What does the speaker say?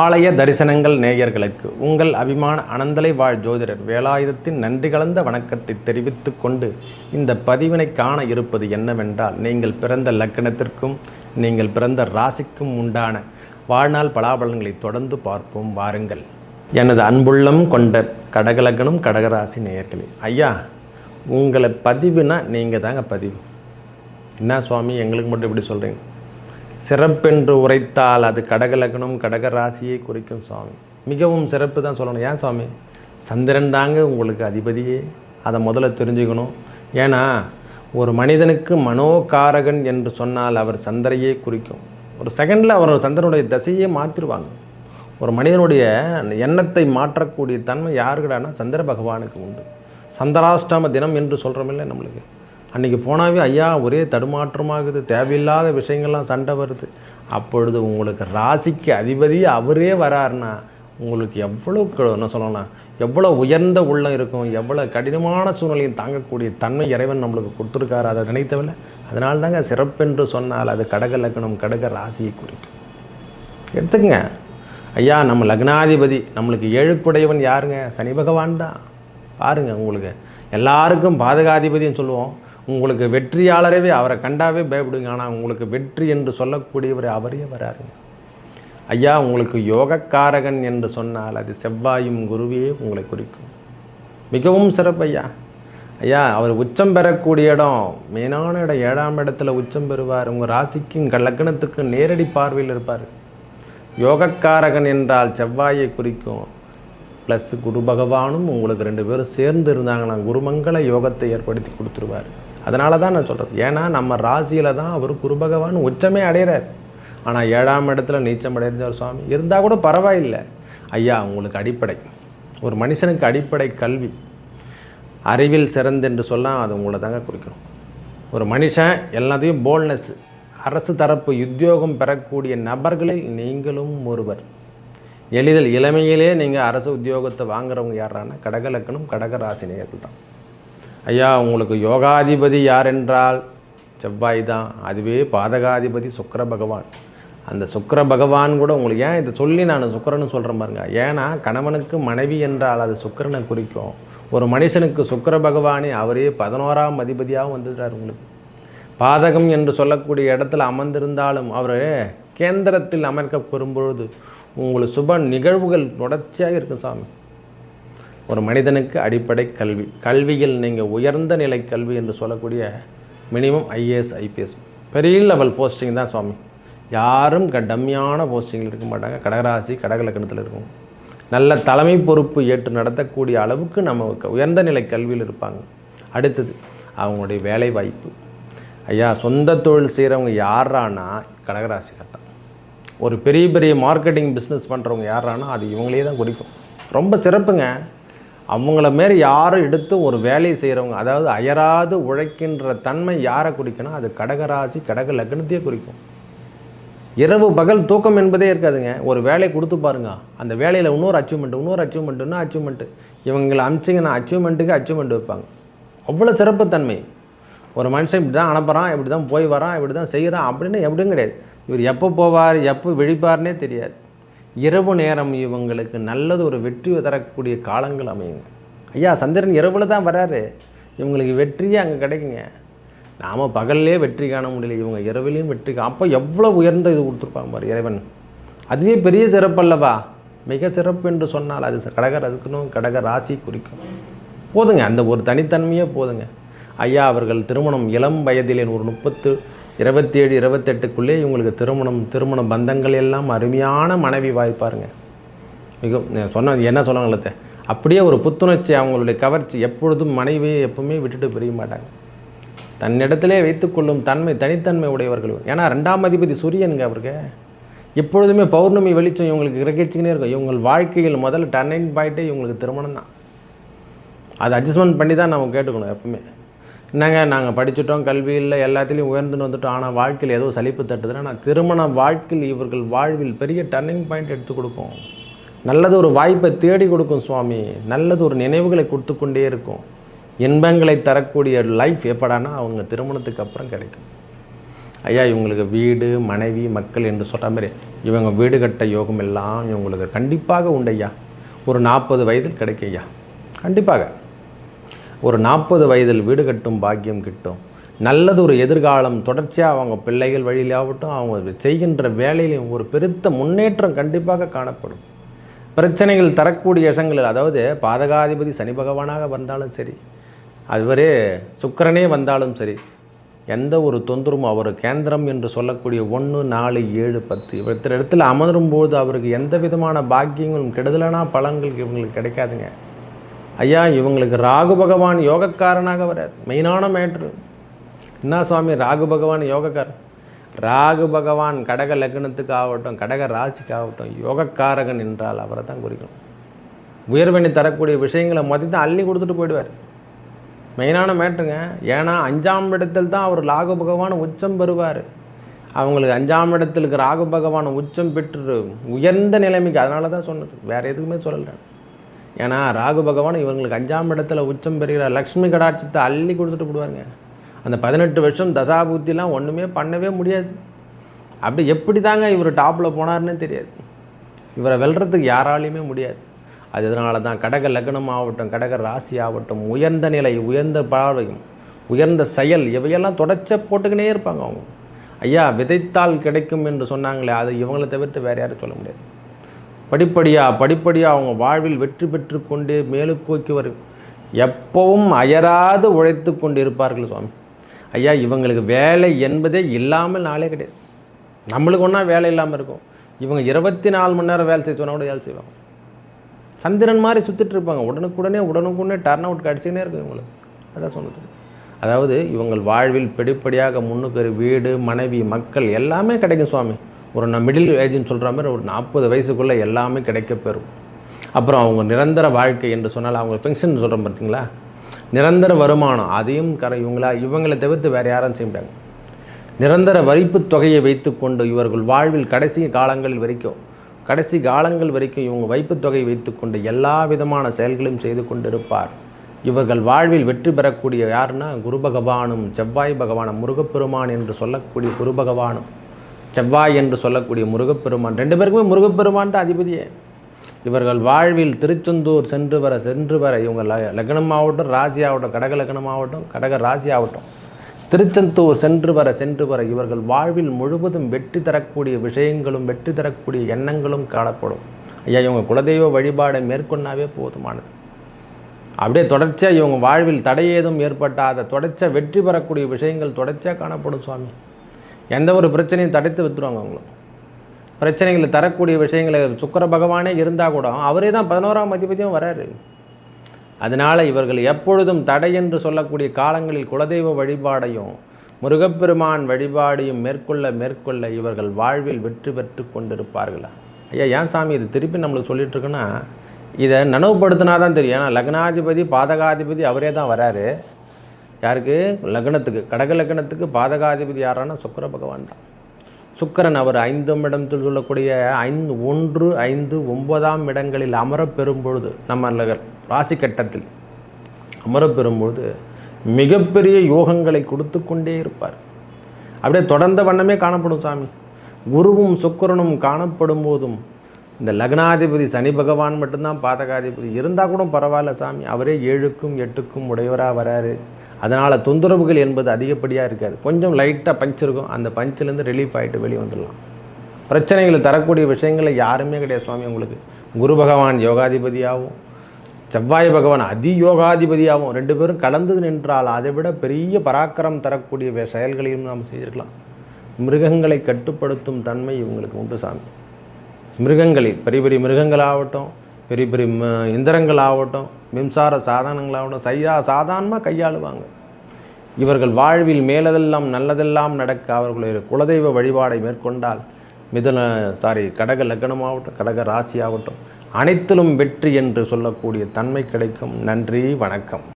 ஆலய தரிசனங்கள் நேயர்களுக்கு உங்கள் அபிமான அனந்தலை வாழ் ஜோதிடர் வேலாயுதத்தின் நன்றி கலந்த வணக்கத்தை தெரிவித்து கொண்டு இந்த பதிவினை காண இருப்பது என்னவென்றால் நீங்கள் பிறந்த லக்கணத்திற்கும் நீங்கள் பிறந்த ராசிக்கும் உண்டான வாழ்நாள் பலாபலன்களை தொடர்ந்து பார்ப்போம். வாருங்கள். எனது அன்புள்ளம் கொண்ட கடகலக்கணம் கடகராசி நேயர்களே ஐயா உங்களை பதிவுனா நீங்கள் தாங்க பதிவு. என்ன சுவாமி எங்களுக்கு மட்டும் இப்படி சொல்கிறீங்க சிறப்பென்று உரைத்தால் அது கடகலக்கணம் கடகராசியை குறிக்கும் சுவாமி. மிகவும் சிறப்பு தான் சொல்லணும். ஏன் சுவாமி? சந்திரன் தாங்க உங்களுக்கு அதிபதியே. அதை முதல்ல தெரிஞ்சுக்கணும். ஏன்னா ஒரு மனிதனுக்கு மனோகாரகன் என்று சொன்னால் அவர் சந்திரையே குறிக்கும். ஒரு செகண்டில் அவர் சந்திரனுடைய தசையே மாற்றிடுவாங்க ஒரு மனிதனுடைய அந்த எண்ணத்தை மாற்றக்கூடிய தன்மை யாருக்கிடானா சந்திர பகவானுக்கு உண்டு. சந்திராஷ்டம தினம் என்று சொல்கிறோமில்ல நம்மளுக்கு? அன்றைக்கி போனாவே ஐயா ஒரே தடுமாற்றமாகுது. தேவையில்லாத விஷயங்கள்லாம் சண்டை வருது. அப்பொழுது உங்களுக்கு ராசிக்கு அதிபதி அவரே வராருன்னா உங்களுக்கு எவ்வளோ என்ன சொல்லலாம் எவ்வளோ உயர்ந்த உள்ளம் இருக்கும். எவ்வளோ கடினமான சூழ்நிலையும் தாங்கக்கூடிய தன்மை இறைவன் நம்மளுக்கு கொடுத்துருக்காரு. அதை நினைத்தவில்லை அதனால தாங்க சிறப்பென்று சொன்னால் அது கடக லக்னம் கடக ராசியை குறிக்கும். எடுத்துக்கங்க. ஐயா நம்ம லக்னாதிபதி நம்மளுக்கு ஏழுக்குடையவன் யாருங்க? சனி பகவான் தான். பாருங்கள் உங்களுக்கு எல்லாருக்கும் பாதகாதிபதின்னு சொல்லுவோம். உங்களுக்கு வெற்றியாளரவே அவரை கண்டாவே பயப்படுங்க ஆனால் உங்களுக்கு வெற்றி என்று சொல்லக்கூடியவர் அவரே வராரு ஐயா உங்களுக்கு யோகக்காரகன் என்று சொன்னால் அது செவ்வாயும் குருவே உங்களை குறிக்கும். மிகவும் சிறப்பு ஐயா. ஐயா அவர் உச்சம் பெறக்கூடிய இடம் மெயினான இடம் ஏழாம் இடத்துல உச்சம் பெறுவார். உங்கள் ராசிக்கும் லக்னத்துக்கும் நேரடி பார்வையில் இருப்பார். யோகக்காரகன் என்றால் செவ்வாயை குறிக்கும். ப்ளஸ் குரு பகவானும் உங்களுக்கு ரெண்டு பேரும் சேர்ந்து இருந்தாங்கன்னா குருமங்கள யோகத்தை ஏற்படுத்தி கொடுத்துருவார். அதனால தான் நான் சொல்கிறது ஏன்னா நம்ம ராசியில் தான் அவர் குருபகவான் உச்சமே அடைகிறார் ஆனால் ஏழாம் இடத்துல நீச்சம் அடைந்தார் சுவாமி. இருந்தால் கூட பரவாயில்லை. ஐயா உங்களுக்கு அடிப்படை. ஒரு மனுஷனுக்கு அடிப்படை கல்வி. அறிவில் சிறந்து என்று சொன்னால் அது உங்களை தாங்க குறிக்கும் ஒரு மனுஷன் எல்லாத்தையும் போல்னஸ் அரசு தரப்பு உத்தியோகம் பெறக்கூடிய நபர்களில் நீங்களும் ஒருவர். எளிதில் இளமையிலே நீங்கள் அரசு உத்தியோகத்தை வாங்குறவங்க யாரான கடகலக்கணம் கடக ராசினியர்கள் தான். ஐயா உங்களுக்கு யோகாதிபதி யார் என்றால் செவ்வாய் தான் அதுவே பாதகாதிபதி சுக்கிர பகவான். அந்த சுக்கர பகவான் கூட உங்களுக்கு ஏன் இதை சொல்லி நான் சுக்கரன்னு சொல்கிறேன் பாருங்க. ஏன்னா கணவனுக்கு மனைவி என்றால் அது சுக்கிரனை குறிக்கும். ஒரு மனுஷனுக்கு சுக்கர பகவானே அவரே பதினோராம் அதிபதியாகவும் வந்துடுறார் உங்களுக்கு. பாதகம் என்று சொல்லக்கூடிய இடத்துல அமர்ந்திருந்தாலும் அவர் கேந்திரத்தில் அமர்க்க பெறும்பொழுது உங்களுக்கு சுப நிகழ்வுகள் தொடர்ச்சியாக இருக்கும் சாமி. ஒரு மனிதனுக்கு அடிப்படை கல்வி. கல்வியில் நீங்கள் உயர்ந்த நிலை கல்வி என்று சொல்லக்கூடிய மினிமம் ஐஏஎஸ் ஐபிஎஸ் பெரிய லெவல் போஸ்டிங் தான் சுவாமி. யாரும் க டம்மியான போஸ்டிங்கில் இருக்க மாட்டாங்க. கடகராசி கடகலக்கணத்தில் இருக்கும் நல்ல தலைமை பொறுப்பு ஏற்று நடத்தக்கூடிய அளவுக்கு நமக்கு உயர்ந்த நிலை கல்வியில் இருப்பாங்க. அடுத்தது அவங்களுடைய வேலை வாய்ப்பு ஐயா சொந்த தொழில் செய்கிறவங்க யாரானா? கடகராசி கட்டம் ஒரு பெரிய பெரிய மார்க்கெட்டிங் பிஸ்னஸ் பண்ணுறவங்க யாரானா? அது இவங்களே தான் குறிக்கும். ரொம்ப சிறப்புங்க. அவங்கள மாரி யாரும் எடுத்து ஒரு வேலையை செய்கிறவங்க அதாவது அயராது உழைக்கின்ற தன்மை யாரை குறிக்கணும் அது கடகராசி கடக லக்னத்தையே குறிக்கும். இரவு பகல் தூக்கம் என்பதே இருக்காதுங்க. ஒரு வேலையை கொடுத்து பாருங்க. அந்த வேலையில் இன்னொரு அச்சீவ்மெண்ட் இன்னொரு அச்சீவ்மெண்ட் அச்சீவ்மெண்ட்டு இவங்களை அமிச்சிங்கன்னா அச்சீவ்மெண்ட்டுக்கு அச்சீவ்மெண்ட் வைப்பாங்க. அவ்வளோ சிறப்புத்தன்மை. ஒரு மனுஷன் இப்படி தான் அனுப்புகிறான் இப்படி தான் போய் வரான் இப்படி தான் செய்கிறான் அப்படின்னு எப்படியும் கிடையாது. இவர் எப்போ போவார் எப்போ விழிப்பார்னே தெரியாது. இரவு நேரம் இவங்களுக்கு நல்லது ஒரு வெற்றி தரக்கூடிய காலங்கள் அமையுங்க. ஐயா சந்திரன் இரவில் தான் வராரு. இவங்களுக்கு வெற்றியே அங்கே கிடைக்குங்க. நாம் பகல்லே வெற்றி காண முடியல. இவங்க இரவிலையும் வெற்றி கா அப்போ எவ்வளோ உயர்ந்த இது கொடுத்துருப்பாங்க பாரு இறைவன். அதுவே பெரிய சிறப்பல்லவா மிக சிறப்பு என்று சொன்னால் அது கடக ரசுக்கணும் கடக ராசி குறிக்கும். போதுங்க அந்த ஒரு தனித்தன்மையே போதுங்க. ஐயா அவர்கள் திருமணம் இளம் வயதிலே ஒரு முப்பத்து இருபத்தேழு இருபத்தெட்டுக்குள்ளே இவங்களுக்கு திருமணம் திருமண பந்தங்கள் எல்லாம் அருமையான மனைவி வாய்ப்பாருங்க மிகவும் சொன்ன என்ன சொல்லுங்களே அப்படியே ஒரு புத்துணர்ச்சி அவங்களுடைய கவர்ச்சி எப்பொழுதும் மனைவியை எப்பவுமே விட்டுட்டு பிரிய மாட்டாங்க. தன்னிடத்திலே வைத்துக்கொள்ளும் தன்மை தனித்தன்மை உடையவர்கள் ஏன்னா ரெண்டாம் அதிபதி சூரியனுங்க அவருக்கு எப்பொழுதுமே பௌர்ணமி வெளிச்சம் இவங்களுக்கு கிரகிச்சுக்கினே இருக்கும். இவங்க வாழ்க்கையில் முதல்ல டர்னிங் பாயிண்ட்டே இவங்களுக்கு திருமணம் தான் அதை அட்ஜஸ்ட்மெண்ட் பண்ணி தான் நம்ம கேட்டுக்கணும் எப்பவுமே. என்னங்க நாங்கள் படிச்சுட்டோம் கல்வியில் எல்லாத்துலேயும் உயர்ந்துன்னு வந்துட்டோம் ஆனால் வாழ்க்கையில் ஏதோ சலிப்பு தட்டுதுன்னா நான் திருமண வாழ்க்கையில் இவர்கள் வாழ்வில் பெரிய டர்னிங் பாயிண்ட் எடுத்து கொடுக்கும் நல்லது ஒரு வாய்ப்பை தேடி கொடுக்கும் சுவாமி. நல்லது ஒரு நினைவுகளை கொடுத்து கொண்டே இருக்கும். இன்பங்களை தரக்கூடிய லைஃப் எப்படானா அவங்க திருமணத்துக்கு அப்புறம் கிடைக்கும். ஐயா இவங்களுக்கு வீடு மனைவி மக்கள் என்று சொல்கிற மாதிரி இவங்க வீடு கட்ட யோகம் எல்லாம் இவங்களுக்கு கண்டிப்பாக உண்டையா ஒரு நாற்பது வயதில் கிடைக்கையா கண்டிப்பாக. ஒரு நாற்பது வயதில் வீடு கட்டும் பாக்கியம் கிட்டும். நல்லது ஒரு எதிர்காலம் தொடர்ச்சியாக அவங்க பிள்ளைகள் வழியிலாகட்டும் அவங்க செய்கின்ற வேலையிலையும் ஒரு பெருத்த முன்னேற்றம் கண்டிப்பாக காணப்படும். பிரச்சனைகள் தரக்கூடிய இடங்களில் அதாவது பாதகாதிபதி சனி பகவானாக வந்தாலும் சரி அதுவரே சுக்கரனே வந்தாலும் சரி எந்த ஒரு தொந்தரவும் அவர் கேந்திரம் என்று சொல்லக்கூடிய ஒன்று நாலு ஏழு பத்து இவற்ற இடத்துல அமரும்போது அவருக்கு எந்த விதமான பாக்கியங்களும் கெடுதலான பலன்கள் இவங்களுக்கு கிடைக்காதுங்க. ஐயா இவங்களுக்கு ராகு பகவான் யோகக்காரனாக வரார். மெயினான மேட்ரு. என்ன சுவாமி ராகு பகவான் யோகக்காரன்? ராகு பகவான் கடக லக்னத்துக்கு ஆகட்டும் கடக ராசிக்கு ஆகட்டும் யோகக்காரகன் என்றால் அவரை தான் குறிக்கணும். உயர்வெண்ணி தரக்கூடிய விஷயங்களை மொத்தத்தை அள்ளி கொடுத்துட்டு போயிடுவார். மெயினான மேட்டுங்க ஏன்னா அஞ்சாம் இடத்தில் தான் அவர் ராகு பகவான் உச்சம் பெறுவார். அவங்களுக்கு அஞ்சாம் இடத்துக்கு ராகு பகவான் உச்சம் பெற்று உயர்ந்த நிலைமைக்கு அதனால தான் சொன்னது. வேறு எதுக்குமே சொல்லலை. ஏன்னா ராகு பகவான் இவங்களுக்கு அஞ்சாம் இடத்துல உச்சம் பெறுகிற லக்ஷ்மி கடாட்சத்தை அள்ளி கொடுத்துட்டு போடுவாருங்க. அந்த பதினெட்டு வருஷம் தசாபூர்த்திலாம் ஒன்றுமே பண்ணவே முடியாது. அப்படி எப்படி தாங்க இவர் டாப்பில் போனார்னே தெரியாது. இவரை வெல்றதுக்கு யாராலையுமே முடியாது. அது இதனால தான் கடக லக்னம் ஆகட்டும் கடக ராசி ஆகட்டும் உயர்ந்த நிலை உயர்ந்த பார்வையும் உயர்ந்த செயல் இவையெல்லாம் தொடச்ச போட்டுக்கினே இருப்பாங்க அவங்க. ஐயா விதைத்தால் கிடைக்கும் என்று சொன்னாங்களே அது இவங்களை தவிர்த்து வேறு யாரும் சொல்ல முடியாது. படிப்படியாக படிப்படியாக அவங்க வாழ்வில் வெற்றி பெற்று கொண்டே மேலுக்கோக்கி வரும் எப்பவும் அயராது உழைத்து கொண்டு இருப்பார்கள் சுவாமி. ஐயா இவங்களுக்கு வேலை என்பதே இல்லாமல் நாளே கிடையாது. நம்மளுக்கு ஒன்றா வேலை இல்லாமல் இருக்கும். இவங்க இருபத்தி நாலு மணி நேரம் வேலை செய்ய சொன்னால் கூட வேலை செய்வாங்க. சந்திரன் மாதிரி சுற்றிட்டு இருப்பாங்க. உடனுக்குடனே உடனுக்குடனே டர்ன் அவுட் கிடச்சிக்கினே இருக்கும் இவங்களுக்கு. அதான் சொன்னது அதாவது இவங்கள் வாழ்வில் படிப்படியாக முன்னுக்கு வீடு மனைவி மக்கள் எல்லாமே கிடைக்கும் சுவாமி. ஒரு நான் மிடில் ஏஜ்னு சொல்கிற மாதிரி ஒரு நாற்பது வயசுக்குள்ளே எல்லாமே கிடைக்க பெறும். அப்புறம் அவங்க நிரந்தர வாழ்க்கை என்று சொன்னால் அவங்க ஃபங்க்ஷன் சொல்கிறோம் பார்த்தீங்களா? நிரந்தர வருமானம் அதையும் கரை இவங்களா இவங்களை தவிர்த்து வேறு யாரும் செய்ய முடியாது. நிரந்தர வரிப்பு தொகையை வைத்துக்கொண்டு இவர்கள் வாழ்வில் கடைசி காலங்கள் வரைக்கும் கடைசி காலங்கள் வரைக்கும் இவங்க வைப்பு தொகை வைத்துக்கொண்டு எல்லா விதமான செயல்களையும் செய்து கொண்டிருப்பார். இவர்கள் வாழ்வில் வெற்றி பெறக்கூடிய யாருன்னா குரு பகவானும் செவ்வாய் பகவானும் முருகப்பெருமான் என்று சொல்லக்கூடிய குரு பகவானும். செவ்வாய் என்று சொல்லக்கூடிய முருகப்பெருமான். ரெண்டு பேருக்குமே முருகப்பெருமான் தான் அதிபதியே. இவர்கள் வாழ்வில் திருச்செந்தூர் சென்று வர சென்று வர இவங்க லக்னம் ஆகட்டும் ராசி ஆகட்டும் கடக லக்னம் ஆகட்டும் கடக ராசி ஆகட்டும் திருச்செந்தூர் சென்று வர சென்று வர இவர்கள் வாழ்வில் முழுவதும் வெற்றி தரக்கூடிய விஷயங்களும் வெற்றி தரக்கூடிய எண்ணங்களும் காணப்படும். ஐயா இவங்க குலதெய்வ வழிபாடை மேற்கொண்டாவே போதுமானது. அப்படியே தொடர்ச்சியாக இவங்க வாழ்வில் தடையேதும் ஏற்பட்டாத தொடர்ச்சியாக வெற்றி பெறக்கூடிய விஷயங்கள் தொடர்ச்சியாக காணப்படும் சுவாமி. எந்த ஒரு பிரச்சனையும் தடுத்து வித்துருவாங்க அவங்களும் பிரச்சனைகளை தரக்கூடிய விஷயங்களை சுக்கர பகவானே இருந்தால் கூட அவரே தான் பதினோராம் அதிபதியும் வராரு. அதனால் இவர்கள் எப்பொழுதும் தடை என்று சொல்லக்கூடிய காலங்களில் குலதெய்வ வழிபாடையும் முருகப்பெருமான் வழிபாடையும் மேற்கொள்ள மேற்கொள்ள இவர்கள் வாழ்வில் வெற்றி பெற்று கொண்டிருப்பார்களா? ஐயா ஏன் சாமி இது திருப்பி நம்மளுக்கு சொல்லிகிட்ருக்குன்னா இதை நனவுபடுத்தினா தான் தெரியும். ஏன்னா லக்னாதிபதி பாதகாதிபதி அவரே தான் வராரு. யாருக்கு? லக்னத்துக்கு. கடக லக்னத்துக்கு பாதகாதிபதி யாரான சுக்கர பகவான் தான். சுக்கரன் அவர் ஐந்தாம் இடத்தில் சொல்லக்கூடிய ஐந்து ஒன்று ஐந்து ஒன்பதாம் இடங்களில் அமரப்பெறும் பெறும்பொழுது நம்ம ராசி கட்டத்தில் அமரப்பெறும் பொழுது மிகப்பெரிய யோகங்களை கொடுத்து கொண்டே இருப்பார். அப்படியே தொடர்ந்த வண்ணமே காணப்படும் சாமி. குருவும் சுக்கரனும் காணப்படும் போதும் இந்த லக்னாதிபதி சனி பகவான் மட்டும்தான் பாதகாதிபதி. இருந்தால் கூட பரவாயில்ல சாமி. அவரே ஏழுக்கும் எட்டுக்கும் உடையவராக வராரு. அதனால் தொந்தரவுகள் என்பது அதிகப்படியாக இருக்காது. கொஞ்சம் லைட்டாக பஞ்ச் இருக்கும். அந்த பஞ்சிலேருந்து ரிலீஃப் ஆகிட்டு வெளியே வந்துடலாம். பிரச்சனைகளை தரக்கூடிய விஷயங்களை யாருமே கிடையாது சுவாமி உங்களுக்கு. குரு பகவான் யோகாதிபதியாகவும் செவ்வாய் பகவான் அதி யோகாதிபதியாகவும் ரெண்டு பேரும் கலந்து நின்றால் அதை விட பெரிய பராக்கிரம் தரக்கூடிய செயல்களையும் நாம் செய்திருக்கலாம். மிருகங்களை கட்டுப்படுத்தும் தன்மை இவங்களுக்கு உண்டு சாமி. மிருகங்களில் பெரிய பெரிய மிருகங்களாகட்டும் பெரிய பெரிய ம- இயந்திரங்களாகட்டும் மின்சார சாதனங்களாகட்டும் சையா சாதாரணமாக கையாளுவாங்க. இவர்கள் வாழ்வில் மேலதெல்லாம் நல்லதெல்லாம் நடக்க அவர்களுடைய குலதெய்வ வழிபாடை மேற்கொண்டால் மிதுன சாரி கடக லக்னமாகட்டும் கடக ராசி ஆகட்டும் அனைத்திலும் வெற்றி என்று சொல்லக்கூடிய தன்மை கிடைக்கும். நன்றி வணக்கம்.